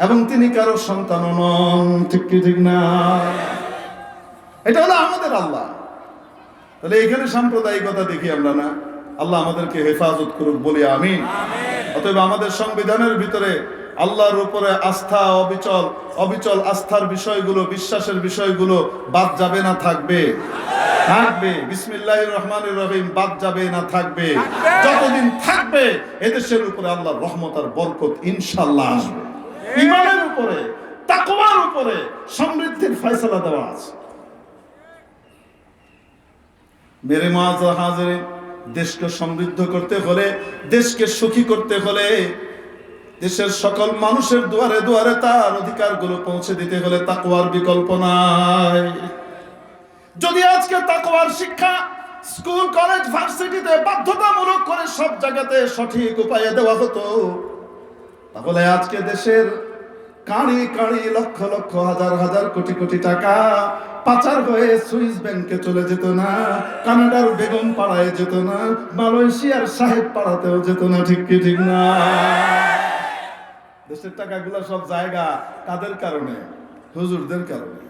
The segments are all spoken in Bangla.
এবং তিনি কারও সন্তান নন ঠিক কি ঠিক না? এটা হলো আমাদের আল্লাহ। তাহলে এখানে সাম্প্রদায়িকতা দেখি আমরা না? আল্লাহ আমাদেরকে হেফাজত করুক বলি আমিন। অতএব আমাদের সংবিধানের ভিতরে আল্লাহর উপরে আস্থা অবিচল অবিচল আস্থার বিষয়গুলো বিশ্বাসের বিষয়গুলো বাদ যাবে না থাকবে। থাকবে। বিসমিল্লাহ রহমান রহিম বাদ যাবে না থাকবে। যতদিন থাকবে এদেশের উপরে আল্লাহর রহমত আর বরকত ইনশাল্লাহ আসবে। ইমানের উপরে, তাকওয়ার উপরে সমৃদ্ধির ফয়সালা দেওয়া আছে। মেরে মাজ হাজারে, দেশকে সমৃদ্ধ করতে হলে, দেশকে সুখী করতে হলে, দেশের সকল মানুষের দুয়ারে দুয়ারে তার অধিকারগুলো পৌঁছে দিতে হলে তাকওয়ার বিকল্প নাই। যদি আজকে তাকওয়ার শিক্ষা স্কুল, কলেজ, ভার্সিটিতে বাধ্যতামূলক করে সব জায়গাতে সঠিক উপায়ে দেওয়া হতো, তাহলে আজকে দেশের কাঁড়ি কাঁড়ি লক্ষ লক্ষ, হাজার হাজার কোটি কোটি টাকা পাচার হয়ে সুইস ব্যাংকে চলে যেত না, কানাডার বেগম পাড়ায় যেত না, মালয়েশিয়ার সাহেব পাড়াতেও যেত না, ঠিক কি ঠিক না? দেশের টাকাগুলো সব জায়গা কাদের কারণে? হুজুরদের কারণে।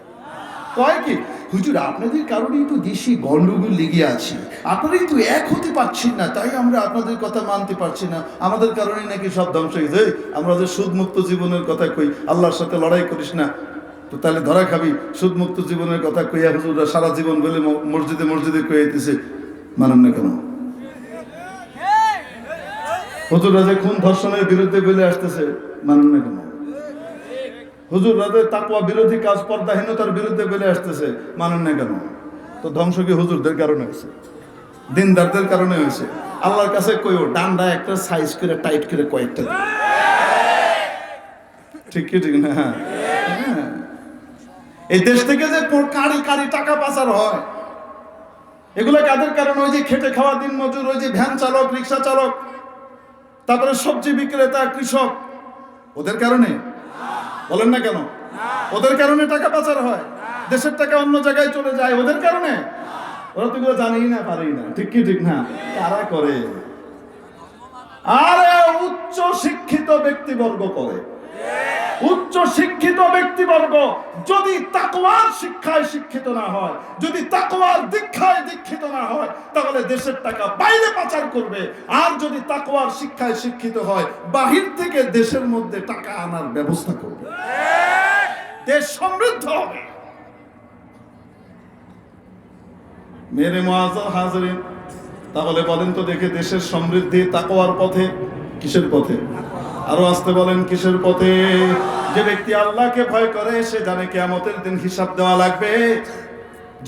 কয় কি? হুজুর, আপনাদের কারণেই তো দেশি গন্ডগোল লেগে আছে। আপনারাই তো এক হতে পারছেন না, তাই আমরা আপনাদের কথা মানতে পারছি না। আমাদের কারণেই নাকি সব ধ্বংস হয়ে যায় আমরা যে সুদমুক্ত জীবনের কথা কই, আল্লাহর সাথে লড়াই করিস না, তো তাহলে ধরা খাবি, সুদমুক্ত জীবনের কথা কইয়া হুজুররা সারা জীবন বলে মসজিদে মসজিদে কইতেছে মানেন না কেন? হুজুররা যে খুন ধর্ষণের বিরুদ্ধে বলে আসতেছে, মানেন না কেন? হুজুর রাতে তাকওয়া বিরোধী কাজ, পর্দাহীনতার বিরুদ্ধে বলে আসতেছে, মানেন না কেন? তো ধ্বংস কি হুজুরদের কারণে হয়েছে? দিনদারদের কারণে হয়েছে? আল্লাহর কাছে কইও, ডান্ডা একটা সাইজ করে টাইট করে কয়েকটা। ঠিক কি, ঠিক না? হ্যাঁ। এই দেশ থেকে যে কারি কারি টাকা পাচার হয়, এগুলো কাদের কারণে? ওই যে খেটে খাওয়া দিন মজুর, ওই যে ভ্যান চালক, রিক্সা চালক, তারপরে সবজি বিক্রেতা, কৃষক, ওদের কারণে? বলেন না কেন? ওদের কারণে টাকা পাচার হয়। দেশের টাকা অন্য জায়গায় চলে যায়, ওদের কারণে? ওরা তো জানি না পারি না। ঠিক কি, ঠিক না? তারা করে? আরে উচ্চ শিক্ষিত ব্যক্তিবর্গ করে। উচ্চ শিক্ষিত ব্যক্তিবর্গ যদি তাকওয়ার শিক্ষায় শিক্ষিত না হয়, যদি তাকওয়ার দীক্ষায় দীক্ষিত না হয়, তাহলে দেশের টাকা বাইরে পাচার করবে। আর যদি তাকওয়ার শিক্ষায় শিক্ষিত হয়, বাহির থেকে দেশের মধ্যে টাকা আনার ব্যবস্থা করবে। দেশ সমৃদ্ধ হবে। মেরে মহাজার হাজরিন, তাহলে বলেন তো দেখে দেশের সমৃদ্ধি তাকওয়ার পথে, কিসের পথে? আরও আসতে বলেন কিসের পথে? যে ব্যক্তি আল্লাহকে ভয় করে, সে জানে কেয়ামতের দিন হিসাব দেওয়া লাগবে।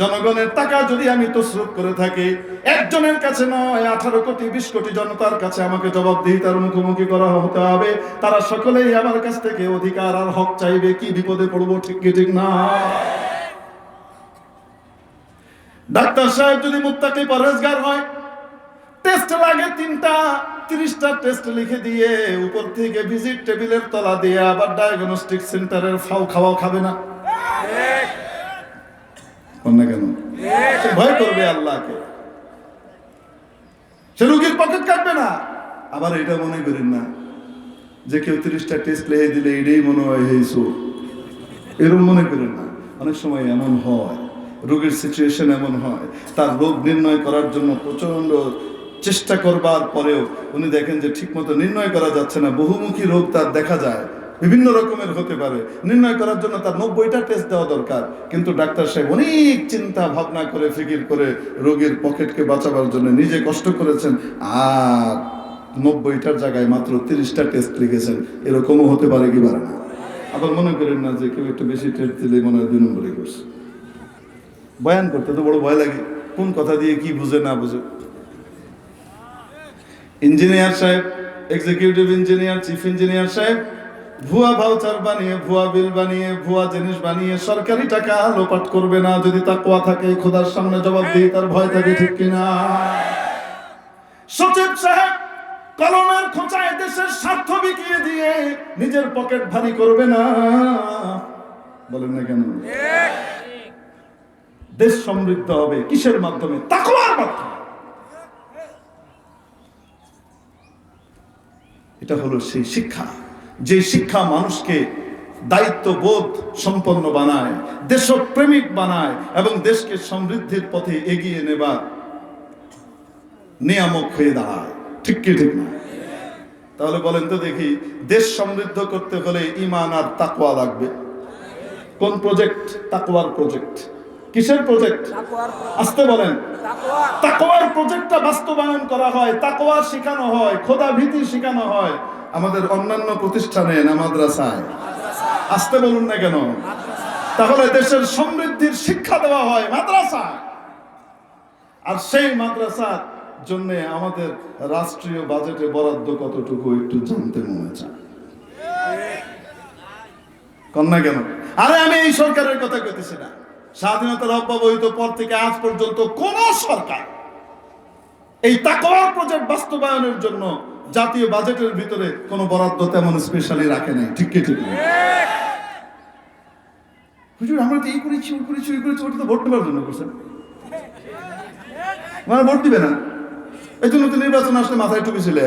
জনগণের টাকা যদি আমি তসরুপ করে থাকি, একজনের কাছে নয়, আঠারো কোটি, বিশ কোটি জনতার কাছে আমাকে জবাবদিহিতার মুখোমুখি করা হতে হবে। তারা সকলেই আমার কাছ থেকে অধিকার আর হক চাইবে, কি বিপদে পড়ব ঠিক কি ঠিক না? ডাক্তার সাহেব যদি মুত্তাকি পরহেজগার হয় টেস্ট লাগে তিনটা তিরিশটা টেস্ট লিখে দিয়ে উপর থেকে ভিজিট টেবিলের তলা দিয়ে আবার ডায়াগনস্টিক সেন্টারের ফাও খাওয়া খাবে না। কেন? ভয় করবে আল্লাহকে। সে রুগীর পকেট কাটবে না। আবার এটা মনে করেন না যে কেউ তিরিশটা টেস্ট লিখে দিলে এটাই মনে হয় এই সুর এরকম মনে করেন না। অনেক সময় এমন হয়, রোগের সিচুয়েশন এমন হয়, তার রোগ নির্ণয় করার জন্য প্রচণ্ড চেষ্টা করবার পরেও উনি দেখেন যে ঠিকমতো নির্ণয় করা যাচ্ছে না। বহুমুখী রোগ তার দেখা যায়। বিভিন্ন রকমের হতে পারে। নির্ণয় করার জন্য তার নব্বইটা টেস্ট দেওয়া দরকার। কিন্তু ডাক্তার সাহেব অনেক চিন্তা ভাবনা করে, ফিকির করে রোগীর পকেটকে বাঁচাবার জন্য নিজে কষ্ট করেছেন। আর নব্বইটার জায়গায় মাত্র তিরিশটা টেস্ট লিখেছেন। এরকমও হতে পারে কি পারে না। আবার মনে করেন না যে কেউ একটু বেশি টেস্ট দিলে মনে হয় দুই নম্বরে করছে। বয়ান করতে তো বড় ভয় লাগে। কোন কথা দিয়ে কি বুঝে না বুঝে। ইঞ্জিনিয়ার সাহেব এক্সিকিউটিভ ইঞ্জিনিয়ার চিফ ইঞ্জিনিয়ার সাহেব ভুয়া ভাউচার বানিয়ে ভুয়া বিল বানিয়ে ভুয়া জিনিস বানিয়ে সরকারি টাকা লোপাট করবে না। যদি তাকুয়া থাকে খোদার সামনে জবাব দিয়ে তার ভয় থাকে ঠিক কিনা? সচিব সাহেব কলমের খোঁচায় দেশের স্বার্থ বিকিয়ে দিয়ে নিজের পকেট ভারী করবে না। বলেন না কেন? দেশ সমৃদ্ধ হবে। কিসের মাধ্যমে? তাকওয়ার মাধ্যমে। এটা হলো সেই শিক্ষা। যে শিক্ষা মানুষকে দায়িত্ববোধ সম্পন্ন বানায়, দেশপ্রেমিক বানায় এবং দেশকে সমৃদ্ধির পথে এগিয়ে নেবার নিয়ামক হয়ে দাঁড়ায়। ঠিক কি ঠিক না? তাহলে বলেন তো দেখি, দেশ সমৃদ্ধ করতে হলে ইমান আর তাকওয়া লাগবে। কোন প্রজেক্ট তাকওয়ার প্রজেক্ট কিসের প্রজেক্ট আসতে বলেন। তাকোয়ার প্রজেক্টটা বাস্তবায়ন করা হয়, তাকওয়া শেখানো হয় খোদা ভীতি শেখানো হয়। আমাদের অন্যান্য প্রতিষ্ঠানে, না মাদ্রাসায়। আসতে বলুন না কেন? তাহলে দেশের সমৃদ্ধির শিক্ষা দেওয়া হয় মাদ্রাসা আর সেই মাদ্রাসার জন্য আমাদের রাষ্ট্রীয় বাজেটে বরাদ্দ কতটুকু একটু জানতে মনে চায়। কন্যা কেন? আরে আমি এই সরকারের কথা কইতেছি না। স্বাধীনতার অব্যবহিত পর থেকে আজ পর্যন্ত কোন সরকার এই তাকওয়ার প্রজেক্ট বাস্তবায়নের জন্য জাতীয় বাজেটের ভিতরে কোনো বরাদ্দ তেমন স্পেশালি রাখে নাই। ঠিক কি, ঠিক? হুজুর, আমরা তো এই করেছি, ওই করেছি ওই করেছি, ওটা তো ভোট নেবার জন্য করছেন। মানে ভোট দিবে না। এই জন্য তো নির্বাচন আসলে মাথায় টুপি ছিলে।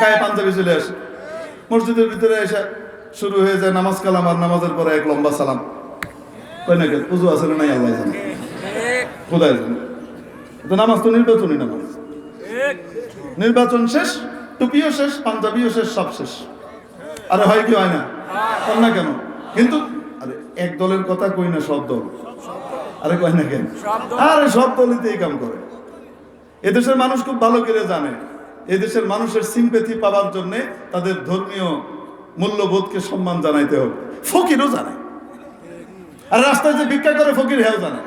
গায়ে পাঞ্জাবি চলে আসে মসজিদের ভিতরে এসে শুরু হয়ে যায় নামাজ কালাম আর নামাজের পরে এক লম্বা সালাম। কয় না কেন? আছে নাই আল্লাহ জানে। কোথায় জানে। তো নামাজ তো নির্বাচনী নামাজ। নির্বাচন শেষ টুপিও শেষ পাঞ্জাবিও শেষ সব শেষ। আরে হয় কি হয় না? কর না কেন? কিন্তু আরে এক দলের কথা কই না সব দল? আরে কয় না কেন? আরে সব দলই এই কাম করে। এদেশের মানুষ খুব ভালো করে জানে। এদেশের মানুষের সিম্পেথি পাওয়ার জন্য তাদের ধর্মীয় মূল্যবোধকে সম্মান জানাইতে হবে। ফকিরও জানে। আর রাস্তায় যে ভিক্ষা করে ফকির, হেও জানে।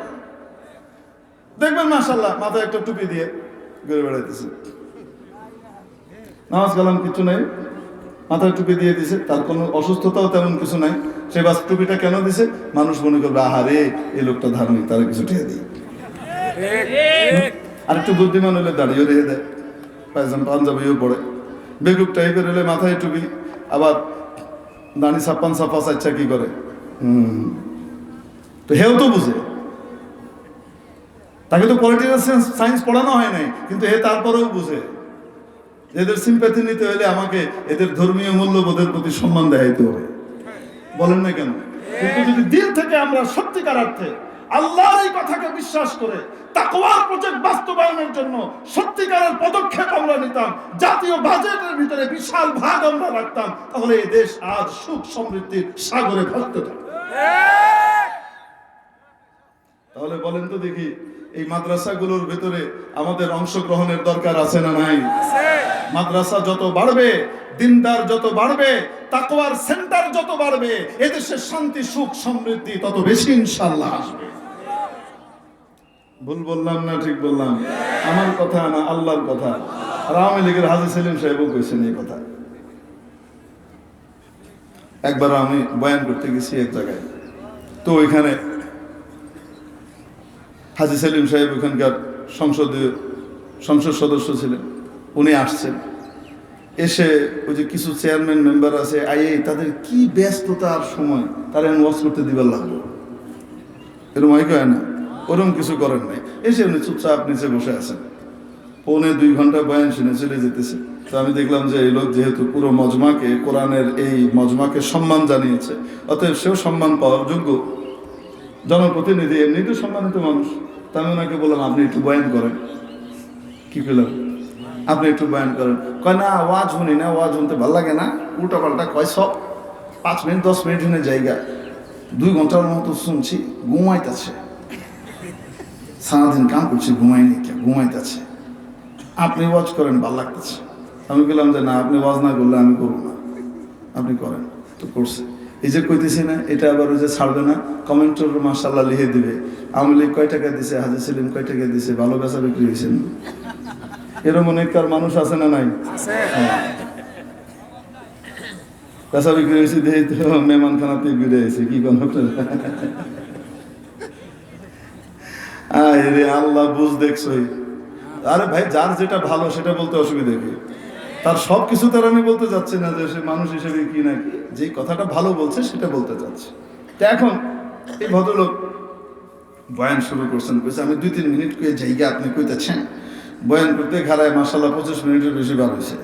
দেখবেন মাশাল্লাহ মাথায় একটা টুপি দিয়ে ঘুরে বেড়াইতেছে। নামাজ কালাম কিছু নাই, মাথায় টুপি দিয়ে দিছে, তার কোনো অসুস্থতাও তেমন কিছু নাই। সে বাস টুপিটা কেন দিছে? মানুষ মনে করবে আহারে এই লোকটা ধার্মিক তারা কিছু ঠেয়ে দিই। আর একটু বুদ্ধিমান হলে দাঁড়িয়ে রেখে দেয়। পায়জাম পাঞ্জাবিও পড়ে। বেগুক টাইপের হলে মাথায় টুপি, আবার দাঁড়ি ছাপ্পান ছাপ্পা চাচ্ছা কি করে? হুম। তো হেও তো বুঝে। তাকে তো পলিটিক্যাল সায়েন্স পড়ানো হয় নাই, কিন্তু হে তারপরেও বুঝে। এদের সিম্প্যাথি নিতে হলে আমাকে এদের ধর্মীয় মূল্যবোধের প্রতি সম্মান দেখাইতে হবে। বলেন না কেন? কিন্তু যদি দিল থেকে আমরা সত্যিকার অর্থে আল্লাহর এই কথাকে বিশ্বাস করে, তাকওয়ার প্রজেক্ট বাস্তবায়নের জন্য সত্যিকারের পদক্ষেপ আমরা নিতাম, জাতীয় বাজেটের ভিতরে বিশাল ভাগ আমরা রাখতাম, তাহলে এই দেশ আজ সুখ সমৃদ্ধির সাগরে ভাসতে থাকত তাহলে বলেন তো দেখি এই মাদ্রাসাগুলোর ভেতরে আমাদের অংশগ্রহণের দরকার আছে না নাই? মাদ্রাসা যত বাড়বে দিনদার যত বাড়বে তাকওয়ার সেন্টার যত বাড়বে এদেশের শান্তি সুখ সমৃদ্ধি তত বেশি ইনশাল্লাহ আসবে। ভুল বললাম না ঠিক বললাম? আমার কথা না আল্লাহর কথা? আর আওয়ামী লীগের হাজি সেলিম সাহেবও কইছেন এই কথা। একবার আমি বয়ান করতে গেছি এক জায়গায়। তো ওইখানে হাজি সেলিম সাহেব ওখানকার সংসদীয় সংসদ সদস্য ছিলেন। উনি আসছেন। এসে ওই যে কিছু চেয়ারম্যান মেম্বার আছে, আইএ, তাদের কি ব্যস্ততার সময় তারা ওয়াজ করতে দিবার লাগল? এরকম হয় কি হয় না? ওরকম কিছু করেন নাই। এসে উনি চুপচাপ নিচে বসে আছেন। পৌনে দুই ঘণ্টা বয়ান শুনে চলে যেতেছে। তো আমি দেখলাম যে এই লোক যেহেতু পুরো মজমাকে, কোরআনের এই মজমাকে সম্মান জানিয়েছে, অতএব সেও সম্মান পাওয়ার যোগ্য। জনপ্রতিনিধি এমনি তো সম্মানিত মানুষ। তা আমি ওনাকে বললাম, আপনি একটু বয়ান করেন। কি পেলাম আপনি একটু বয়ান করেন। কয়, না ওয়াজ শুনি না ওয়াজ শুনতে ভালো লাগে না। উল্টা পাল্টা কয়, সব, পাঁচ মিনিট, দশ মিনিট শুনে জায়গা। দুই ঘণ্টার মতো শুনছি, ঘুমাইতেছে। সারাদিন কাম করছি ঘুমাইনি কে ঘুমাইতেছে। আপনি ওয়াজ করেন, ভালো লাগতেছে। আমি বললাম যে, না, আপনি ওয়াজ না করলে আমি করব না। আপনি করেন, তো করছে। এই যে কইতেছি না এটা আবার ওই যে ছাড়বে না কমেন্টর মার্শাল্লাহ লিখে দিবে। আওয়ামী লীগ কয় টাকা দিছে হাজি সেলিম কয় টাকা দিছে ভালো বেচা বিক্রি হয়েছে না? এরম অনেককার মানুষ আছে না নাই? হ্যাঁ। বেচা বিক্রি হয়েছে দিয়ে তো মেহমান খানাতে ঘুরে এসে কি কোন আরে আল্লাহ বুঝ দেখছই। আরে ভাই যার যেটা ভালো সেটা বলতে অসুবিধা কি? তার সব কিছু তার আমি বলতে যাচ্ছি না যে সে মানুষ হিসেবে কি নাকি যে কথাটা ভালো বলছে, সেটা বলতে চাচ্ছি তো এখন এই ভদ্রলোক বয়ান শুরু করছেন। কইছে, আমি দুই তিন মিনিট কয়ে জায়গা আপনি কইতেছেন? বয়ান করতে ঘাড়ায় মাসাল্লাহ পঁচিশ মিনিটের বেশি বার হয়েছে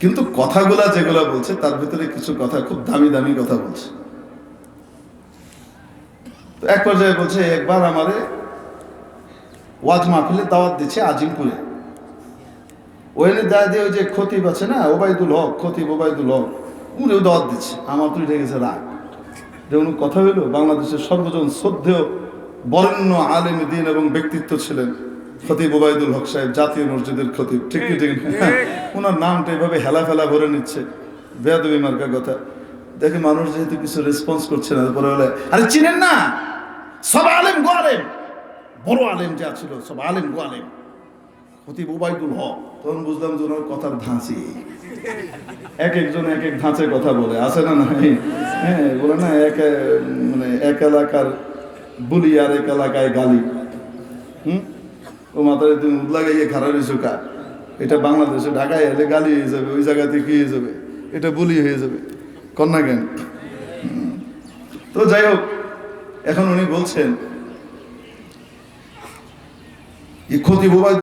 কিন্তু কথাগুলা যেগুলা বলছে, তার ভিতরে কিছু কথা, খুব দামি দামি কথা বলছে। এক পর্যায়ে বলছে, একবার আমারে ওয়াজ মাহফিলে দাওয়াত দিচ্ছে আজিমপুরে। ওইখানে দায় দিয়ে ওই যে খতিব আছে না, ওবায়দুল হক, খতিব ওবায়দুল হক, উনিও দাওয়াত দিচ্ছে। আমার তো উঠে গেছে রাগ। যেমন কথা হইল, বাংলাদেশের সর্বজন শ্রদ্ধেয়, বরেণ্য আলেম দিন এবং ব্যক্তিত্ব ছিলেন খতিব ওবায়দুল হক সাহেব, জাতীয় মসজিদের খতিব। ঠিক ঠিক? ওনার নামটা এভাবে হেলা ফেলা ভরে নিচ্ছে। বেয়াদবি মার্কা কথা। দেখে মানুষ যেহেতু কিছু রেসপন্স করছে না পরে বলে, আরে চিনেন না? সব আলেম গো আলেম। বড় আলেম যা ছিল, সব আলেম গো আলেম। খতিব ওবায়দুল হক তখন বুঝলাম যে ওনার কথার ধাঁচি। এক একজন এক এক ধাঁচে কথা বলে, আছে না নাই? হ্যাঁ বলে না, এক মানে এক এলাকার বুলি আর এক এলাকায় গালি। হুম? ও মাথায় তুমি উদলাগাইয়ে খারাপ কা এটা বাংলাদেশে ঢাকায় এলে গালি হয়ে যাবে, ওই জায়গাতে কি হয়ে যাবে? এটা বুলি হয়ে যাবে। কন্যা হুম। তো যাই হোক, এখন উনি বলছেন ক্ষতি